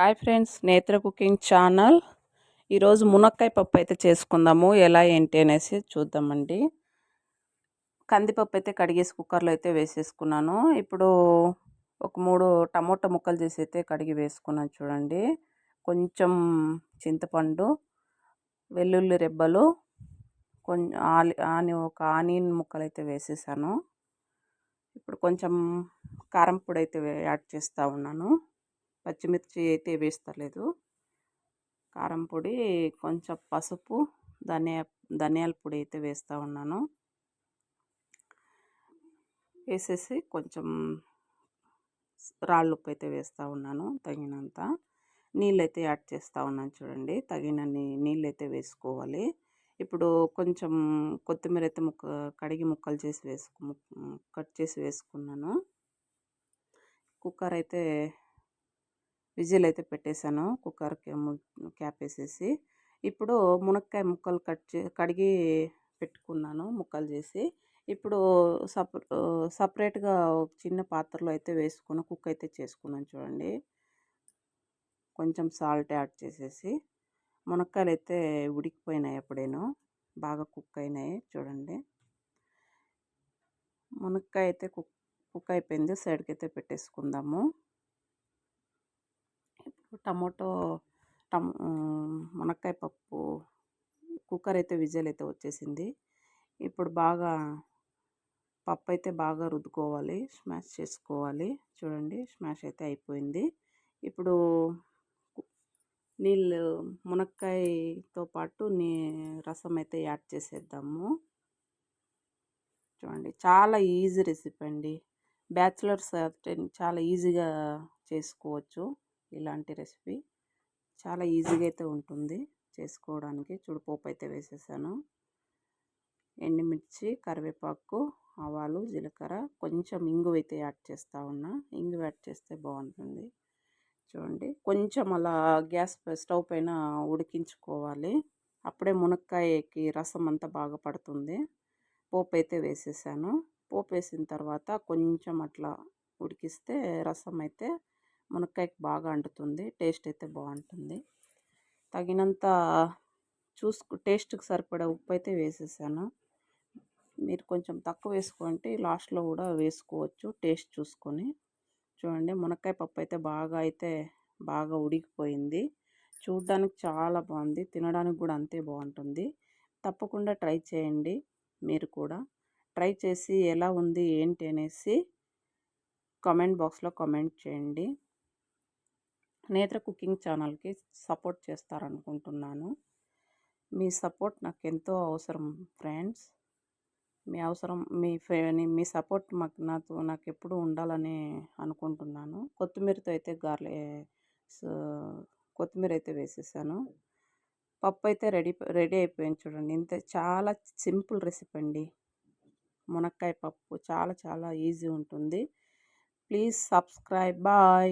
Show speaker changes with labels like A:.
A: Hi friends Netra cooking channel. ఈరోజు మునక్కాయ పప్పు అయితే చేసుకుందాము ఎలా ఏంటి అనేసి చూద్దామండి. కందిపప్పు అయితే కడిగేసి కుక్కర్లో అయితే వేసేసుకున్నాను. ఇప్పుడు ఒక మూడు టమోటా ముక్కలు చేసి అయితే కడిగి వేసుకున్నాను చూడండి. కొంచెం చింతపండు వెల్లుల్లి రెబ్బలు కొంచెం ఆలి ఆని ఒక ఆనియన్ ముక్కలు అయితే వేసేసాను. ఇప్పుడు కొంచెం కారం పొడి అయితే యాడ్ చేస్తూ ఉన్నాను. పచ్చిమిర్చి అయితే వేస్తలేదు. కారం పొడి కొంచెం పసుపు ధనియా ధనియాల పొడి అయితే వేస్తూ ఉన్నాను. వేసేసి కొంచెం రాళ్ళు ఉప్పు అయితే వేస్తూ ఉన్నాను తగినంత. నీళ్ళు అయితే యాడ్ చేస్తూ ఉన్నాను చూడండి తగినన్ని నీళ్ళు అయితే వేసుకోవాలి. ఇప్పుడు కొంచెం కొత్తిమీర అయితే ముక్క కడిగి ముక్కలు చేసి వేసుకు కట్ చేసి వేసుకున్నాను. కుక్కర్ అయితే విజిల్ అయితే పెట్టేశాను. కుక్కర్కి క్యాప్ వేసేసి ఇప్పుడు మునక్కాయ ముక్కలు కట్ చే కడిగి పెట్టుకున్నాను ముక్కలు చేసి. ఇప్పుడు సప సపరేట్గా చిన్న పాత్రలో అయితే వేసుకుని కుక్ అయితే చేసుకున్నాను చూడండి. కొంచెం సాల్ట్ యాడ్ చేసేసి. మునక్కాయలు అయితే ఉడికిపోయినాయి అప్పుడేను. బాగా కుక్ అయినాయి చూడండి. మునక్కాయ అయితే కుక్ కుక్ అయిపోయింది. సైడ్కి అయితే పెట్టేసుకుందాము. ఇప్పుడు టమోటో టమ్ మునక్కాయ పప్పు కుక్కర్ అయితే విజిల్ అయితే వచ్చేసింది. ఇప్పుడు బాగా పప్పు అయితే బాగా రుద్దుకోవాలి స్మాష్ చేసుకోవాలి. చూడండి స్మాష్ అయితే అయిపోయింది. ఇప్పుడు నీళ్ళు మునక్కాయతో పాటు నీ రసం అయితే యాడ్ చేసేద్దాము. చూడండి చాలా ఈజీ రెసిపీ అండి. బ్యాచిలర్స్ చాలా ఈజీగా చేసుకోవచ్చు. ఇలాంటి రెసిపీ చాలా ఈజీగా అయితే ఉంటుంది చేసుకోవడానికి. చూడుపోపు అయితే వేసేసాను. ఎండుమిర్చి కరివేపాకు ఆవాలు జీలకర్ర కొంచెం ఇంగు అయితే యాడ్ చేస్తూ ఉన్నా. ఇంగు యాడ్ చేస్తే బాగుంటుంది. చూడండి. కొంచెం అలా గ్యాస్ స్టవ్ పైన ఉడికించుకోవాలి. అప్పుడే మునక్కాయకి రసం అంతా బాగా పడుతుంది. పోపు అయితే వేసేసాను. పోపు వేసిన తర్వాత కొంచెం అట్లా ఉడికిస్తే రసం అయితే మునక్కాయకి బాగా అంటుతుంది. టేస్ట్ అయితే బాగుంటుంది. తగినంత చూసుకు టేస్ట్కి సరిపడా ఉప్పు అయితే వేసేసాను. మీరు కొంచెం తక్కువ వేసుకుంటే లాస్ట్లో కూడా వేసుకోవచ్చు. టేస్ట్ చూసుకొని. చూడండి మునక్కాయ పప్పు అయితే బాగా అయితే బాగా ఉడికిపోయింది. చూడడానికి చాలా బాగుంది. తినడానికి కూడా అంతే బాగుంటుంది. తప్పకుండా ట్రై చేయండి మీరు కూడా. ట్రై చేసి ఎలా ఉంది ఏంటి అనేసి కామెంట్ బాక్స్లో కామెంట్ చేయండి. నేత్ర కుకింగ్ ఛానల్కి సపోర్ట్ చేస్తారనుకుంటున్నాను. మీ సపోర్ట్ నాకు ఎంతో అవసరం ఫ్రెండ్స్. మీ అవసరం మీ మీ సపోర్ట్ మాకు నాకు నాకు ఎప్పుడు ఉండాలని అనుకుంటున్నాను. కొత్తిమీరతో అయితే గార్లే కొత్తిమీర అయితే వేసేసాను. పప్పు అయితే రెడీ రెడీ అయిపోయింది చూడండి. ఇంత చాలా సింపుల్ రెసిపీ అండి. మునక్కాయ పప్పు చాలా చాలా ఈజీ ఉంటుంది. Please subscribe bye.